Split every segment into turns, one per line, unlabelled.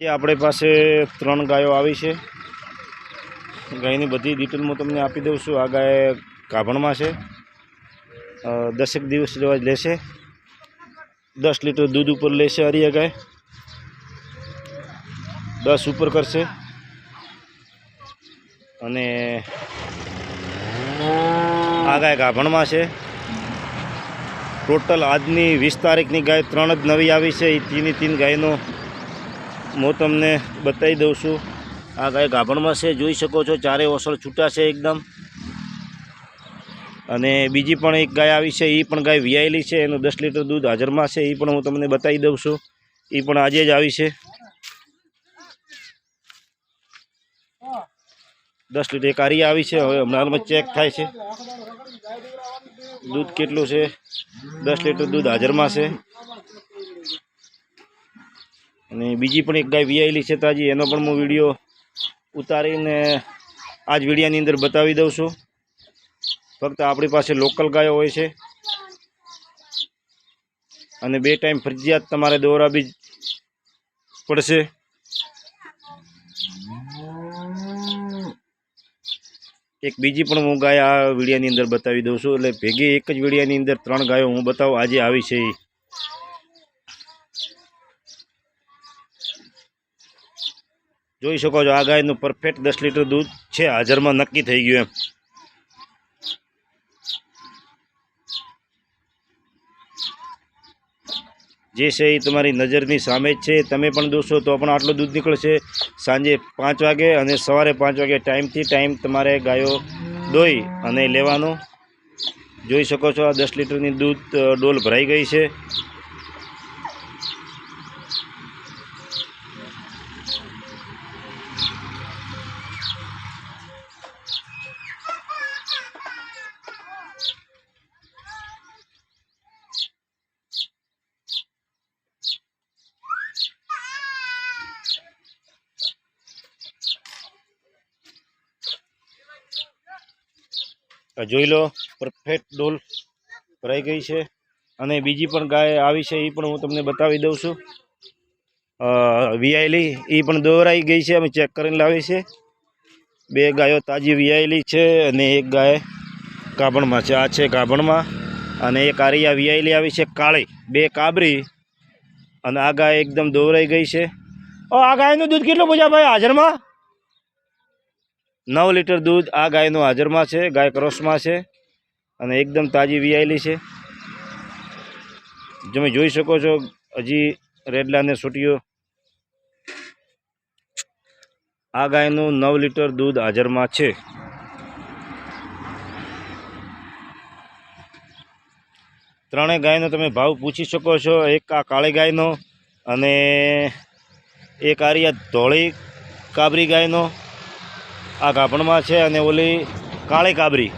જે આપણી પાસે ત્રણ ગાયો આવી છે. ગાયની બધી ડિટેલ હું તમને આપી દઉં છું. આ ગાય ગાભણમાં છે. દસેક દિવસ જેવા લેશે. દસ લીટર દૂધ ઉપર લેશે હરિયા ગાય. દસ ઉપર કરશે. અને આ ગાય ગાભણમાં છે. ટોટલ આજની વીસ તારીખની ગાય ત્રણ જ નવી આવી છે. એ તીની તીન ગાયનો હું તમને બતાવી દઉં છું. આ ગાય ગાભણમાં છે? જોઈ શકો છો ચારે ઓસળ છૂટા છે એકદમ. અને બીજી પણ એક ગાય આવી છે એ પણ ગાય વિયાયેલી છે. એનું દસ લીટર દૂધ હાજરમાં છે એ પણ હું તમને બતાવી દઉં છું. એ પણ આજે જ આવી છે. દસ લીટર એક આરી આવી છે, હવે હમણાં ચેક થાય છે. દૂધ કેટલું છે? દસ લીટર દૂધ હાજરમાં છે. અને બીજી પણ એક ગાય વિયાયેલી છે તાજી, એનો પણ હું વીડિયો ઉતારીને આ જ વિડીયાની અંદર બતાવી દઉં છું. ફક્ત આપણી પાસે લોકલ ગાયો હોય છે. અને બે ટાઈમ ફરજિયાત તમારે દોરાવી પડશે. એક બીજી પણ હું ગાય આ વિડીયાની અંદર બતાવી દઉં છું. એટલે ભેગી એક જ વિડીયાની અંદર ત્રણ ગાયો હું બતાવું. આજે આવી છે ઈ. જોઈ શકો છો, આ ગાયનું પરફેક્ટ દસ લીટર દૂધ છે, હાજરમાં નક્કી થઈ ગયું એમ. જે છે એ તમારી નજરની સામે જ છે, તમે પણ દોશો તો પણ આટલું દૂધ નીકળશે સાંજે પાંચ વાગે અને સવારે પાંચ વાગે ટાઈમથી ટાઈમ તમારે ગાયો દોઈ અને લેવાનો. જોઈ શકો છો આ દસ લીટરની દૂધ ડોલ ભરાઈ ગઈ છે. જોઈ લો પરફેક્ટ ડોલ ભરાઈ ગઈ છે. અને બીજી પણ ગાય આવી છે એ પણ હું તમને બતાવી દઉં છું. વિયાયેલી એ પણ દોરાઈ ગઈ છે, અમે ચેક કરીને લાવી છે. બે ગાયો તાજી વિયાયેલી છે અને એક ગાય કાબણમાં છે, આ છે કાબણમાં. અને એક આરિયા વિયાયેલી આવી છે, કાળી, બે કાબરી. અને આ ગાય એકદમ દોરાઈ ગઈ છે. આ ગાયનું દૂધ કેટલું પૂછ્યા ભાઈ, હાજરમાં? નવ લીટર દૂધ આ ગાયનું હાજરમાં છે, ગાય ક્રોસમાં છે અને એકદમ તાજી વિયાયેલી છે. તમે જોઈ શકો છો, હજી રેડલાને ને આ ગાયનું નવ લીટર દૂધ હાજરમાં છે. ત્રણેય ગાયનો તમે ભાવ પૂછી શકો છો, એક આ કાળી ગાયનો અને એક આરિયા ધોળી કાબરી ગાયનો. આ ગાભણમાં છે અને ઓલી કાળી કાબરી.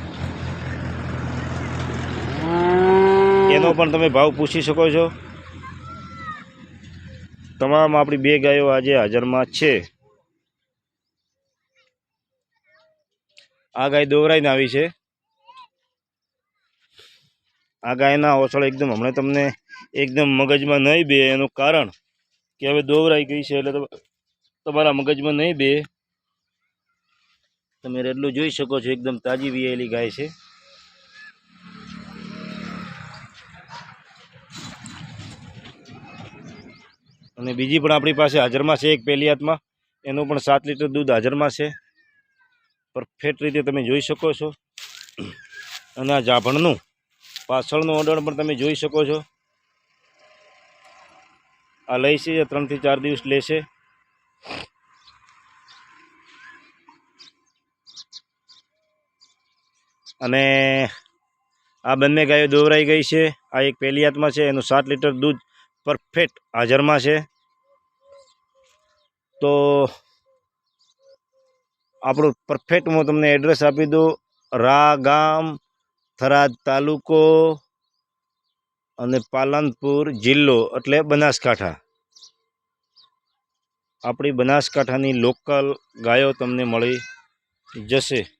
એનો પણ તમે ભાવ પૂછી શકો છો. તમામ આપણી બે ગાયો આજે હાજરમાં છે. આ ગાય દોવરાઈને આવી છે. આ ગાયના ઓછળ એકદમ હમણાં તમને એકદમ મગજમાં નહીં બે એનું કારણ કે હવે દોવરાઈ ગઈ છે એટલે તમે- તમારા મગજમાં નહીં બે. તમે રેડલું જોઈ શકો છો, એકદમ તાજી વિયેલી ગાય છે. અને બીજી પણ આપણી પાસે હાજરમાં છે એક પહેલી હાથમાં. એનું પણ સાત લીટર દૂધ હાજરમાં છે. પરફેક્ટ રીતે તમે જોઈ શકો છો. અને આ જાભણનું પાછળનું ઓર્ડર પણ તમે જોઈ શકો છો. આ લઈ છે, ત્રણથી ચાર દિવસ લેશે. અને આ બંને ગાયો દોવરાઈ ગઈ છે. આ એક પહેલી છે, એનું સાત લીટર દૂધ પરફેક્ટ હાજરમાં છે. તો આપણું પરફેક્ટ હું તમને એડ્રેસ આપી દઉં. રા ગામ, થરાદ તાલુકો અને પાલનપુર જિલ્લો, એટલે બનાસકાંઠા. આપણી બનાસકાંઠાની લોકલ ગાયો તમને મળી જશે.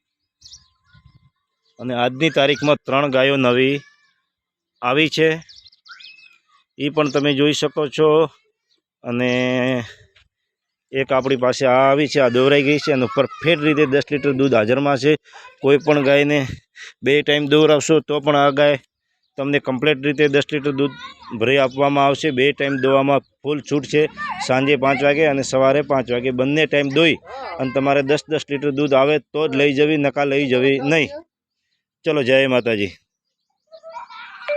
અને આજની તારીખમાં ત્રણ ગાયો નવી આવી છે. એ પણ તમે જોઈ શકો છો. અને એક આપણી પાસે આ આવી છે, આ દોવરાઈ ગઈ છે અને પરફેક્ટ રીતે દસ લીટર દૂધ હાજરમાં છે. કોઈ પણ ગાયને બે ટાઈમ દોરાવશો તો પણ આ ગાય તમને કમ્પ્લીટ રીતે દસ લીટર દૂધ ભરી આપવામાં આવશે. બે ટાઈમ દોવામાં ફૂલ છૂટ છે. સાંજે પાંચ વાગે અને સવારે પાંચ વાગે બંને ટાઈમ દોઈ અને તમારે દસ દસ લીટર દૂધ આવે તો જ લઈ જવી, નકા લઈ જવી નહીં. ચલો જય માતાજી.